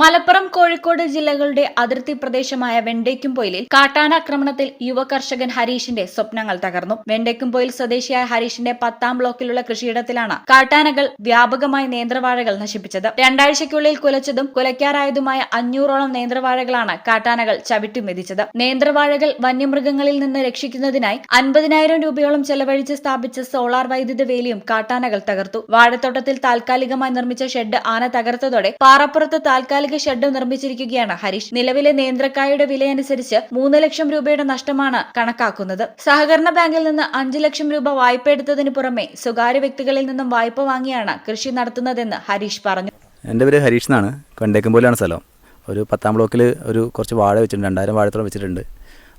മലപ്പുറം കോഴിക്കോട് ജില്ലകളുടെ അതിർത്തി പ്രദേശമായ വെണ്ടേക്കുംപൊയിലിൽ കാട്ടാനാക്രമണത്തിൽ യുവ കർഷകൻ ഹരീഷിന്റെ സ്വപ്നങ്ങൾ തകർന്നു. വെണ്ടേക്കുംപൊയിൽ സ്വദേശിയായ ഹരീഷിന്റെ പത്താം ബ്ലോക്കിലുള്ള കൃഷിയിടത്തിലാണ് കാട്ടാനകൾ വ്യാപകമായി നേന്ത്രവാഴകൾ നശിപ്പിച്ചത്. രണ്ടാഴ്ചയ്ക്കുള്ളിൽ കുലച്ചതും കുലയ്ക്കാറായതുമായ അഞ്ഞൂറോളം നേന്ത്രവാഴകളാണ് കാട്ടാനകൾ ചവിട്ടി മെതിച്ചത്. നേന്ത്രവാഴകൾ വന്യമൃഗങ്ങളിൽ നിന്ന് രക്ഷിക്കുന്നതിനായി അൻപതിനായിരം രൂപയോളം ചെലവഴിച്ച് സ്ഥാപിച്ച സോളാർ വൈദ്യുത വേലിയും കാട്ടാനകൾ തകർത്തു. വാഴത്തോട്ടത്തിൽ താൽക്കാലികമായി നിർമ്മിച്ച ഷെഡ് ആന തകർത്തതോടെ പാറപ്പുറത്ത് താൽക്കാലിക ഷെഡ് നിർമ്മിച്ചിരിക്കുകയാണ് ഹരീഷ്. നിലവിലെ നേന്ത്രക്കായുടെ വിലയനുസരിച്ച് മൂന്ന് ലക്ഷം രൂപയുടെ നഷ്ടമാണ് കണക്കാക്കുന്നത്. സഹകരണ ബാങ്കിൽ നിന്ന് അഞ്ചു ലക്ഷം രൂപ വായ്പ എടുത്തതിന് പുറമെ സ്വകാര്യ വ്യക്തികളിൽ നിന്നും വായ്പ വാങ്ങിയാണ് കൃഷി നടത്തുന്നതെന്ന് ഹരീഷ് പറഞ്ഞു. എന്റെ പേര് ഹരീഷ് എന്നാണ്. കണ്ടേക്കും പോലെയാണ് സ്ഥലം. ഒരു പത്താം ബ്ലോക്കിൽ ഒരു കുറച്ച് വാഴ വെച്ചിട്ടുണ്ട്. രണ്ടായിരം വാഴത്തോളം വെച്ചിട്ടുണ്ട്.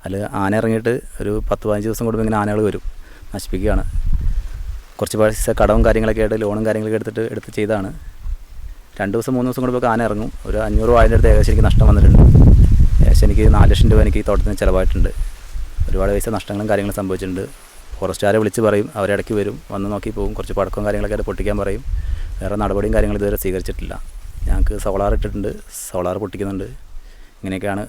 അതിൽ ആന ഇറങ്ങിയിട്ട് ഒരു പത്ത് പതിനഞ്ച് ദിവസം കൂടുമ്പോൾ ഇങ്ങനെ ആനകൾ വരും. നശിപ്പിക്കുകയാണ്. കുറച്ച് പൈസ കടവും കാര്യങ്ങളൊക്കെ ആയിട്ട് ലോണും കാര്യങ്ങളൊക്കെ എടുത്തിട്ട് എടുത്ത് ചെയ്താണ്. രണ്ട് ദിവസം മൂന്ന് ദിവസം കൂടുമ്പോൾ ആന ഇറങ്ങും. ഒരു അഞ്ഞൂറ് വാഴയുടെ അടുത്ത് ഏകദേശം എനിക്ക് നഷ്ടം വന്നിട്ടുണ്ട്. ഏകദേശം എനിക്ക് നാല് ലക്ഷം രൂപ എനിക്ക് തോട്ടത്തിന് ചിലവായിട്ടുണ്ട്. ഒരുപാട് പൈസ നഷ്ടങ്ങളും കാര്യങ്ങളും സംഭവിച്ചിട്ടുണ്ട്. ഫോറസ്റ്റുകാരെ വിളിച്ച് പറയും അവരിടയ്ക്ക് വരും വന്ന് നോക്കി പോകും. കുറച്ച് പടക്കവും കാര്യങ്ങളൊക്കെ ആയിട്ട് പൊട്ടിക്കാൻ പറയും. വേറെ നടപടിയും കാര്യങ്ങളും ഇതുവരെ സ്വീകരിച്ചിട്ടില്ല. ഞങ്ങൾക്ക് സോളാർ ഇട്ടിട്ടുണ്ട് സോളാർ പൊട്ടിക്കുന്നുണ്ട്. ഇങ്ങനെയൊക്കെയാണ്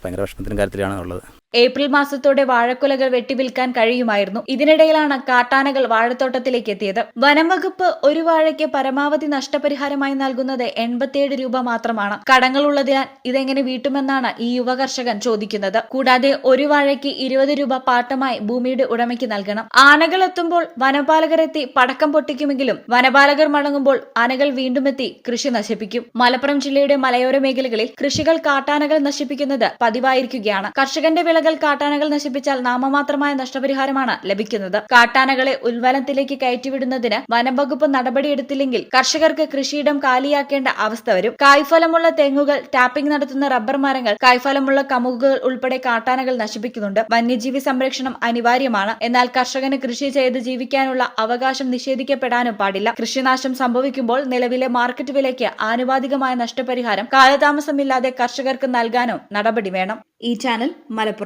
ഭയങ്കര വിഷമത്തിന്റെ കാര്യത്തിലാണ് ഉള്ളത്. ഏപ്രിൽ മാസത്തോടെ വാഴക്കുലകൾ വെട്ടിവിൽക്കാൻ കഴിയുമായിരുന്നു. ഇതിനിടയിലാണ് കാട്ടാനകൾ വാഴത്തോട്ടത്തിലേക്ക് എത്തിയത് വനം വകുപ്പ് ഒരു വാഴയ്ക്ക് പരമാവധി നഷ്ടപരിഹാരമായി നൽകുന്നത് എൺപത്തിയേഴ് രൂപ മാത്രമാണ്. കടങ്ങളുള്ളതിനാൽ ഇതെങ്ങനെ വീട്ടുമെന്നാണ് ഈ യുവ കർഷകൻ ചോദിക്കുന്നത്. കൂടാതെ ഒരു വാഴയ്ക്ക് ഇരുപത് രൂപ പാട്ടമായി ഭൂമിയുടെ ഉടമയ്ക്ക് നൽകണം. ആനകൾ എത്തുമ്പോൾ വനപാലകർ എത്തി പടക്കം പൊട്ടിക്കുമെങ്കിലും വനപാലകർ മടങ്ങുമ്പോൾ ആനകൾ വീണ്ടുമെത്തി കൃഷി നശിപ്പിക്കും. മലപ്പുറം ജില്ലയുടെ മലയോര മേഖലകളിൽ കൃഷികൾ കാട്ടാനകൾ നശിപ്പിക്കുന്നത് പതിവായിരിക്കുകയാണ്. കർഷകന്റെ വിളകൾ കാട്ടാനകൾ നശിപ്പിച്ചാൽ നാമമാത്രമായ നഷ്ടപരിഹാരമാണ് ലഭിക്കുന്നത്. കാട്ടാനകളെ ഉൽവലത്തിലേക്ക് കയറ്റിവിടുന്നതിന് വനംവകുപ്പ് നടപടിയെടുത്തില്ലെങ്കിൽ കർഷകർക്ക് കൃഷിയിടം കാലിയാക്കേണ്ട അവസ്ഥ വരും. കായ്ഫലമുള്ള തെങ്ങുകൾ ടാപ്പിംഗ് നടത്തുന്ന റബ്ബർ മരങ്ങൾ കായ്ഫലമുള്ള കമുകുകൾ ഉൾപ്പെടെ കാട്ടാനകൾ നശിപ്പിക്കുന്നുണ്ട്. വന്യജീവി സംരക്ഷണം അനിവാര്യമാണ്. എന്നാൽ കർഷകന് കൃഷി ചെയ്ത് ജീവിക്കാനുള്ള അവകാശം നിഷേധിക്കപ്പെടാനും പാടില്ല. കൃഷിനാശം സംഭവിക്കുമ്പോൾ നിലവിലെ മാർക്കറ്റ് വിലയ്ക്ക് ആനുപാതികമായ നഷ്ടപരിഹാരം കാലതാമസമില്ലാതെ കർഷകർക്ക് നൽകാനും നടപടി വേണം. ഈ ചാനൽ മലപ്പുറം